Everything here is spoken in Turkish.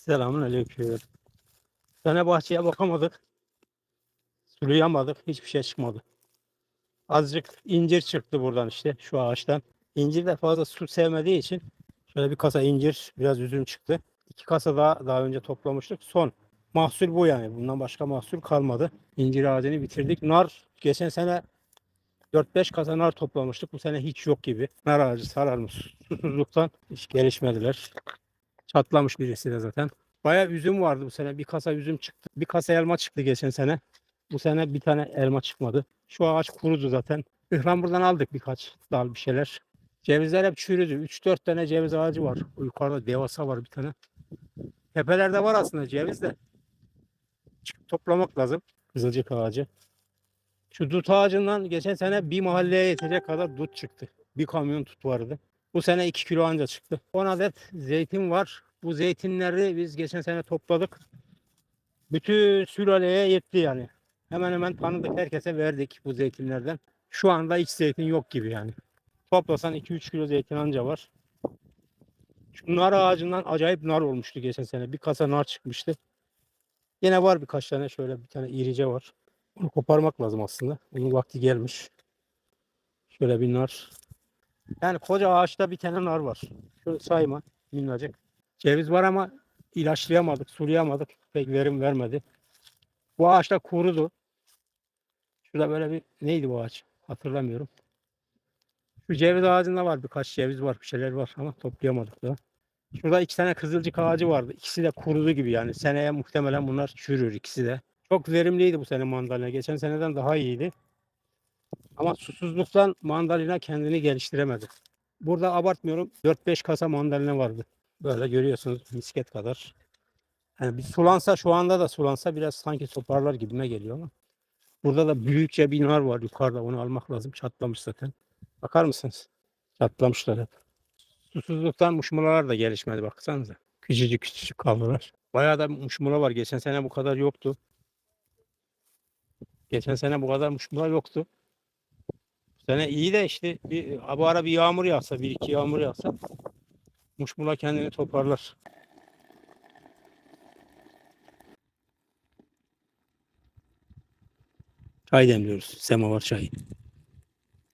Selamun aleyküm. Sene bahçeye bakamadık. Sulayamadık. Hiçbir şey çıkmadı. Azıcık incir çıktı buradan işte şu ağaçtan. İncir de fazla su sevmediği için şöyle bir kasa incir, biraz üzüm çıktı. İki kasa daha daha önce toplamıştık. Son mahsul bu yani. Bundan başka mahsul kalmadı. İncir ağacını bitirdik. Nar geçen sene 4-5 kasa nar toplamıştık. Bu sene hiç yok gibi. Nar ağacı sararmış. Susuzluktan hiç gelişmediler. Çatlamış birisi de zaten. Bayağı üzüm vardı bu sene. Bir kasa üzüm çıktı. Bir kasa elma çıktı geçen sene. Bu sene bir tane elma çıkmadı. Şu ağaç kurudu zaten. İhrambur'dan aldık birkaç dal bir şeyler. Cevizler hep çürüdü. 3-4 tane ceviz ağacı var. O yukarıda devasa var bir tane. Tepelerde var aslında ceviz de. Çıkıp toplamak lazım. Kızılcık ağacı. Şu dut ağacından geçen sene bir mahalleye yetecek kadar dut çıktı. Bir kamyon tut vardı. Bu sene 2 kilo anca çıktı. 10 adet zeytin var. Bu zeytinleri biz geçen sene topladık. Bütün sülaleye yetti yani. Hemen hemen tanıdık herkese verdik bu zeytinlerden. Şu anda hiç zeytin yok gibi yani. Toplasan 2-3 kilo zeytin anca var. Şu nar ağacından acayip nar olmuştu geçen sene. Bir kasa nar çıkmıştı. Yine var birkaç tane şöyle bir tane irice var. Onu koparmak lazım aslında. Onun vakti gelmiş. Şöyle bir nar. Yani koca ağaçta tane nar var. Şöyle sayma minnacık. Ceviz var ama ilaçlayamadık, sulayamadık. Pek verim vermedi. Bu ağaç da kurudu. Şurada böyle bir neydi bu ağaç? Hatırlamıyorum. Şu ceviz ağacında var birkaç ceviz var, bir şeyler var ama toplayamadık da. Şurada iki tane kızılcık ağacı vardı. İkisi de kurudu gibi yani. Seneye muhtemelen bunlar çürür ikisi de. Çok verimliydi bu sene mandalina. Geçen seneden daha iyiydi. Ama susuzluktan mandalina kendini geliştiremedi. Burada abartmıyorum 4-5 kasa mandalina vardı. Böyle görüyorsunuz misket kadar. Yani bir sulansa şu anda da sulansa biraz sanki toparlar gibime geliyor ama. Burada da büyükçe bir nar var yukarıda onu almak lazım. Çatlamış zaten. Bakar mısınız? Çatlamışlar hep. Susuzluktan muşmulalar da gelişmedi baksanıza. Küçücük küçücük kaldılar. Bayağı da muşmula var. Geçen sene bu kadar yoktu. Geçen sene bu kadar muşmula yoktu. Sene iyi de işte bir, bu ara bir yağmur yağsa, bir iki yağmur yağsa muşmula kendini toparlar. Çay demliyoruz. Semavar çayı.